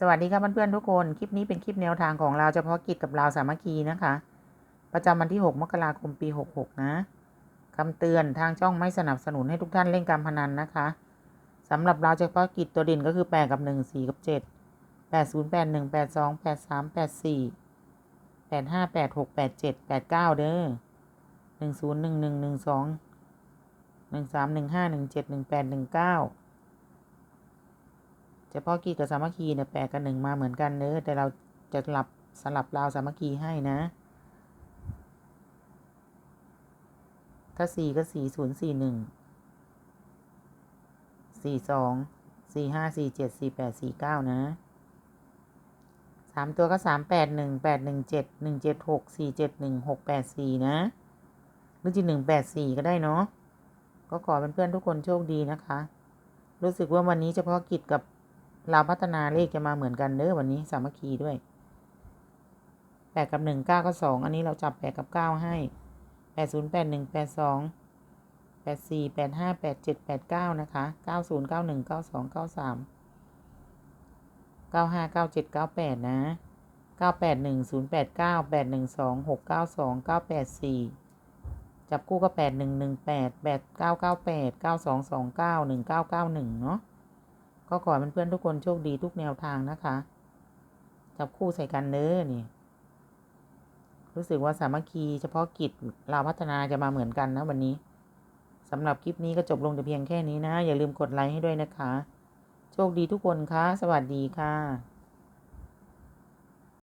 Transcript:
สวัสดีครับเพื่อนๆทุกคน คลิปนี้เป็นคลิปแนวทางของเราเฉพาะกิจกับเราสามัคคีนะคะ ประจำวันที่ 6 มกราคมปี 66 นะคำเตือนทางช่องไม่สนับสนุนให้ทุกท่านเล่นการพนันนะคะสำหรับเราเฉพาะกิจตัวเด่นก็คือ 8 กับ 1 4 กับ 7 8 0 8 1 8 2 8 3 8 4 8 5 8 6 8 7 8 9 เด้อ1 0 1 1 1 2 1 3 1 5 1 7 1 8 1 9 เฉพาะกีกับสามัคคีเนี่ยแปดกับหนึ่งมาเหมือนกันเนอะแต่เราจะสลับสลับราวสามัคคีให้นะ ถ้าสี่ก็สี่ศูนย์สี่หนึ่งสี่สองสี่ห้าสี่เจ็ดสี่แปดสี่เก้านะสามตัวก็สามแปดหนึ่งแปดหนึ่งเจ็ดหนึ่งเจ็ดหกสี่เจ็ดหนึ่งหกแปดสี่นะหรือจะหนึ่งแปดสี่ก็ได้เนาะก็ขอเพื่อนๆทุกคนโชคดีนะคะ รู้สึกว่าวันนี้เฉพาะกิจกับ เราพัฒนาเลขจะมาเหมือนกันเด้อวันนี้สามัคคีด้วยแปดกับหนึ่งเก้าก็สองอันนี้เราจับแปดกับเก้าให้แปดศูนย์แปดหนึ่งแปดสองแปดสี่แปดห้าแปดเจ็ดแปดเก้านะคะเก้าศูนย์เก้าหนึ่งเก้าสองเก้าสามเก้าห้าเก้าเจ็ดเก้าแปดนะเก้าแปดหนึ่งศูนย์แปดเก้าแปดหนึ่งสองหกเก้าสองเก้าแปดสี่จับคู่ก็แปดหนึ่งหนึ่งแปดแปดเก้าเก้าแปดเก้าสองสองเก้าหนึ่งเก้าเก้าหนึ่งเนาะ ก็ขอให้เพื่อนๆทุกคนโชคดีทุกแนวทางนะคะ จับคู่ใส่กันเด้อนี่ รู้สึกว่าสามัคคีเฉพาะกิจเราพัฒนาจะมาเหมือนกันนะวันนี้สำหรับคลิปนี้ก็จบลงแต่เพียงแค่นี้นะ อย่าลืมกดไลค์ให้ด้วยนะคะ โชคดีทุกคนคะสวัสดีค่ะ